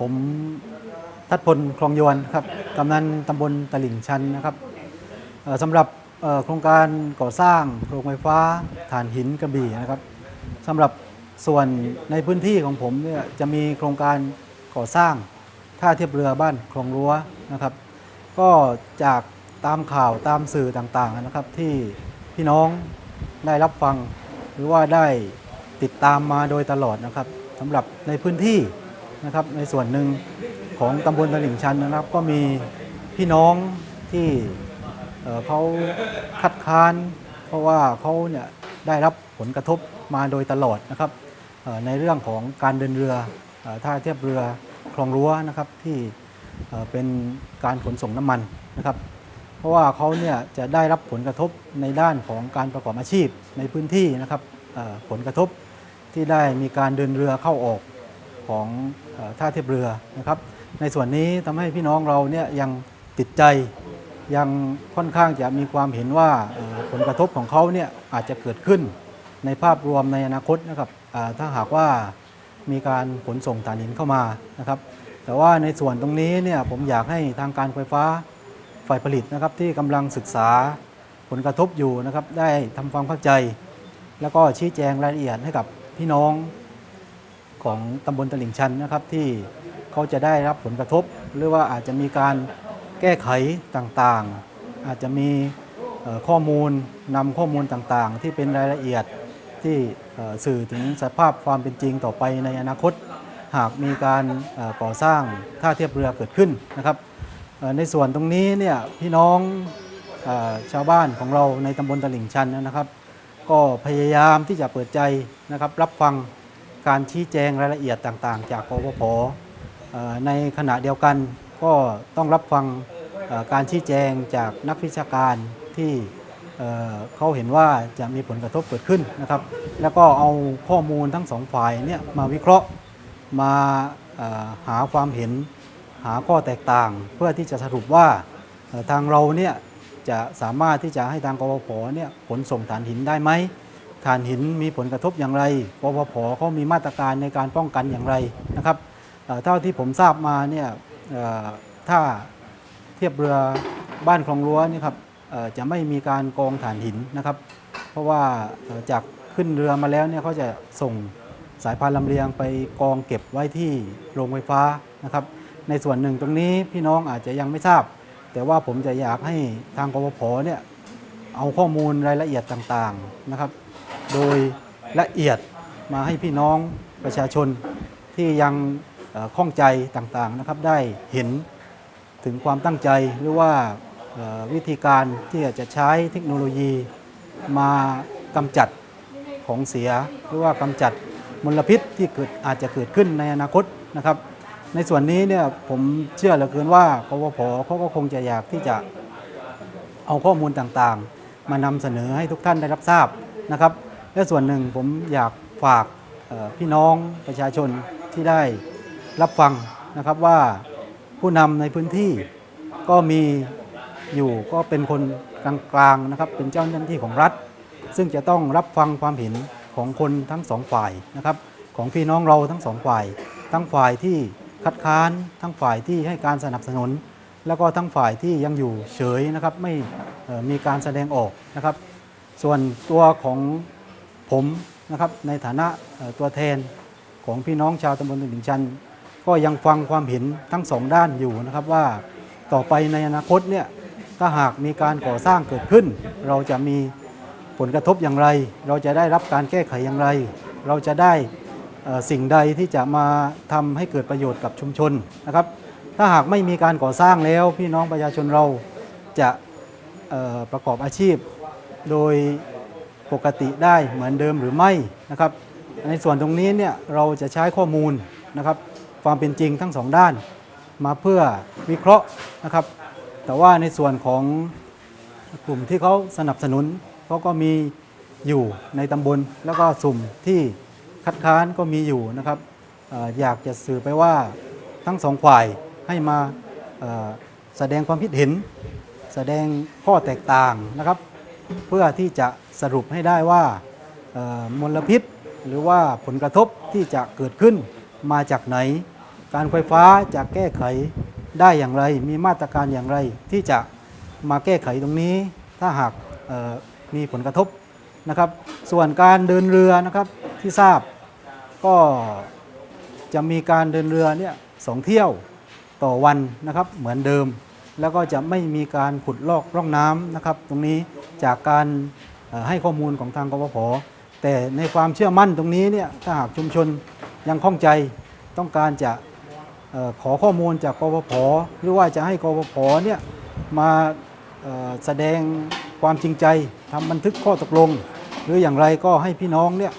ผมทัดพลคลองยวนครับกำนันตำบลตลิ่งชันนะครับสำหรับโครงการก่อสร้างโรงไฟฟ้าถ่านหินกระบี่นะครับสำหรับส่วนในพื้นที่ของผมเนี่ยจะมีโครงการก่อสร้างท่าเทียบเรือบ้านคลองรั้วนะครับ ก็จากตามข่าวตามสื่อต่างๆนะครับ ที่พี่น้องได้รับฟัง หรือว่าได้ติดตามมาโดยตลอดนะครับสำหรับในพื้นที่ นะครับ ในส่วนหนึ่งของตำบลตลิ่งชันนะครับ ก็มีพี่น้องที่เเขาคัดค้าน เพราะว่าเขาเนี่ยได้รับผลกระทบมาโดยตลอดนะครับในเรื่องของการเดินเรืออท่าเทียบเรือคลองรั้วนะครับที่เอ่อเป็นการขนส่งน้ำมันนะครับ เพราะว่าเขาเนี่ยจะได้รับผลกระทบในด้านของการประกอบอาชีพในพื้นที่นะครับผลกระทบที่ได้มีการเดินเรือเข้าออก ของอท่าเทียบเรือนะครับ ในส่วนนี้ทำให้พี่น้องเราเนี่ยยังติดใจยังค่อนข้างจะมีความเห็นว่าผลกระทบของเขาเนี่ยอาจจะเกิดขึ้นในภาพรวมในอนาคตนะครับถ้าหากว่ามีการขนส่งถ่านหินเข้ามานะครับ แต่ว่าในส่วนตรงนี้เนี่ยผมอยากให้ทางการไฟฟ้าฝ่ายผลิตนะครับที่กำลังศึกษาผลกระทบอยู่นะครับ ได้ทำความเข้าใจ แล้วก็ชี้แจงรายละเอียดให้กับพี่น้อง ของตำบลตลิ่งชันนะครับที่เขาจะได้รับผลกระทบ หรือว่าอาจจะมีการแก้ไขต่างๆ อาจจะมีข้อมูลนำข้อมูลต่างๆ ที่เป็นรายละเอียดที่สื่อถึงสภาพความเป็นจริงต่อไปในอนาคต หากมีการก่อสร้างท่าเทียบเรือเกิดขึ้นนะครับในส่วนตรงนี้เนี่ยพี่น้องอชาวบ้านของเราในตำบลตลิ่งชันนะครับ ก็พยายามที่จะเปิดใจนะครับรับฟัง การชี้แจงรายละเอียดต่างๆ จากกพพเอ่อในขณะเดียวกันก็ต้องรับฟังการชี้แจงจากนักวิชาการที่เขาเห็นว่าจะมีผลกระทบเกิดขึ้นนะครับ แล้วก็เอาข้อมูลทั้งสองฝ่ายเนี่ยมาวิเคราะห์มาหาความเห็นหาข้อแตกต่าง เพื่อที่จะสรุปว่าทางเราเนี่ยจะสามารถที่จะให้ทางกพพเนี่ยขนส่งถ่านหินได้ไหม ถ่านหินมีผลกระทบอย่างไรกพพเขามีมาตรการในการป้องกันอย่างไรนะครับเท่าที่ผมทราบมาเนี่ยถ้าเทียบเรือบ้านคลองรั้วนี่ครับจะไม่มีการกองถ่านหินนะครับ เพราะว่าจากขึ้นเรือมาแล้วเนี่ยเขาจะส่งสายพานลำเลียงไปกองเก็บไว้ที่โรงไฟฟ้านะครับ ในส่วนหนึ่งตรงนี้พี่น้องอาจจะยังไม่ทราบ แต่ว่าผมจะอยากให้ทางกพพเนี่ยเอาข้อมูลรายละเอียดต่างๆนะครับ โดยละเอียดมาให้พี่น้องประชาชนที่ยังเอ่อข้องใจต่างๆนะครับได้เห็นถึงความตั้งใจหรือว่าวิธีการที่จะใช้เทคโนโลยีมากำจัดของเสีย หรือว่ากำจัดมลพิษที่เกิดอาจจะเกิดขึ้นในอนาคตนะครับ ในส่วนนี้เนี่ยผมเชื่อเหลือเกินว่ากวพเขาก็คงจะอยากที่จะเอาข้อมูลต่างๆ มานำเสนอให้ทุกท่านได้รับทราบนะครับ และส่วนหนึ่งผมอยากฝากพี่น้องประชาชนที่ได้รับฟังนะครับว่าผู้นำในพื้นที่ก็มีอยู่ก็เป็นคนกลางๆนะครับ เป็นเจ้าหน้าที่ของรัฐ ซึ่งจะต้องรับฟังความเห็นของคนทั้งสองฝ่ายนะครับ ของพี่น้องเราทั้งสองฝ่าย ทั้งฝ่ายที่คัดค้าน ทั้งฝ่ายที่ให้การสนับสนุน แล้วก็ทั้งฝ่ายที่ยังอยู่เฉยนะครับไม่มีการแสดงออกนะครับ ส่วนตัวของ ผมนะครับในฐานะตัวแทนของพี่น้องชาวตำบลตลิ่งชัน ก็ยังฟังความเห็นทั้งสองด้านอยู่นะครับว่าต่อไปในอนาคตเนี่ยถ้าหากมีการก่อสร้างเกิดขึ้น เราจะมีผลกระทบอย่างไร เราจะได้รับการแก้ไขอย่างไร เราจะได้สิ่งใดที่จะมาทำให้เกิดประโยชน์กับชุมชนนะครับ ถ้าหากไม่มีการก่อสร้างแล้วพี่น้องประชาชนเราจะประกอบอาชีพ โดย ปกติได้เหมือนเดิมหรือไม่นะครับ ในส่วนตรงนี้เนี่ยเราจะใช้ข้อมูลนะครับ ความเป็นจริงทั้งสองด้าน มาเพื่อวิเคราะห์นะครับ แต่ว่าในส่วนของกลุ่มที่เขาสนับสนุนเขาก็มีอยู่ในตำบลแล้วก็สุ่มที่คัดค้านก็มีอยู่นะครับออยากจะสื่อไปว่าทั้งสองฝ่ายให้มาแสดงความคิดเห็น แสดงข้อแตกต่างนะครับ เพื่อที่จะสรุปให้ได้ว่ามลพิษ หรือว่าผลกระทบที่จะเกิดขึ้นมาจากไหน การไฟฟ้าจะแก้ไขได้อย่างไร มีมาตรการอย่างไรที่จะมาแก้ไขตรงนี้ ถ้าหากมีผลกระทบนะครับ ส่วนการเดินเรือนะครับที่ทราบก็จะมีการเดินเรือเนี่ยสองเที่ยวต่อวันนะครับเหมือนเดิม แล้วก็จะไม่มีการขุดลอกร่องน้ำนะครับ ตรงนี้จากการให้ข้อมูลของทางกปพแต่ในความเชื่อมั่นตรงนี้เนี่ยถ้าหากชุมชนยังข้องใจต้องการจะขอข้อมูลจากกปพหรือว่าจะให้กปพเนี่ยมาแสดงความจริงใจทำบันทึกข้อตกลง หรืออย่างไรก็ให้พี่น้องเนี่ย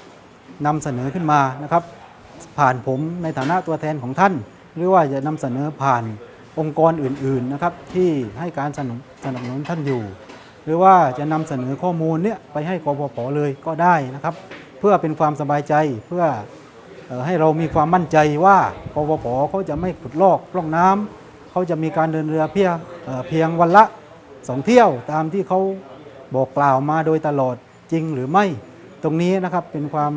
นำเสนอขึ้นมานะครับ ผ่านผมในฐานะตัวแทนของท่าน หรือว่าจะนำเสนอผ่าน องค์กรอื่นๆนะครับที่ให้การสนับสนับสนุนท่านอยู่ หรือว่าจะนำเสนอข้อมูลเนี่ยไปให้กปปเลยก็ได้นะครับ เพื่อเป็นความสบายใจเพื่ออให้เรามีความมั่นใจว่ากปปเขาจะไม่ขุดลอกร่องน้ำเขาจะมีการเดินเรือเพียงเเพียงวันละสองเที่ยวตามที่เขาบอกกล่าวมาโดยตลอดจริงหรือไม่ตรงนี้นะครับเป็นความ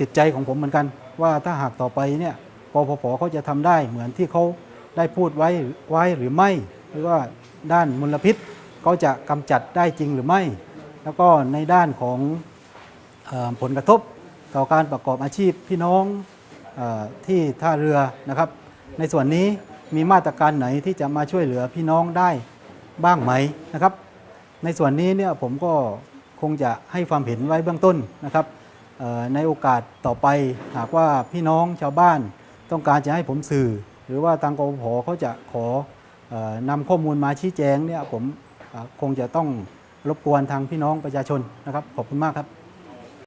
ติดใจของผมเหมือนกัน ว่าถ้าหากต่อไปเนี่ย กปปเขาจะทำได้เหมือนที่เขาได้พูดไว้ไว้หรือไม่ หรือว่าด้านมลพิษเขาจะกำจัดได้จริงหรือไม่ แล้วก็ในด้านของออผลกระทบต่อการประกอบอาชีพพี่น้องออที่ท่าเรือนะครับ ในส่วนนี้มีมาตรการไหนที่จะมาช่วยเหลือพี่น้องได้บ้างไหมนะครับ ในส่วนนี้เนี่ยผมก็คงจะให้ความเห็นไว้เบื้องต้นนะครับในโอกาสต่อไปหากว่าพี่น้องชาวบ้าน ต้องการจะให้ผมสื่อ หรือว่าทางกรพเขาจะขอออนำข้อมูลมาชี้แจงเนี่ยผมคงจะต้องรบกวนทางพี่น้องประชาชนนะครับ ขอบคุณมากครับ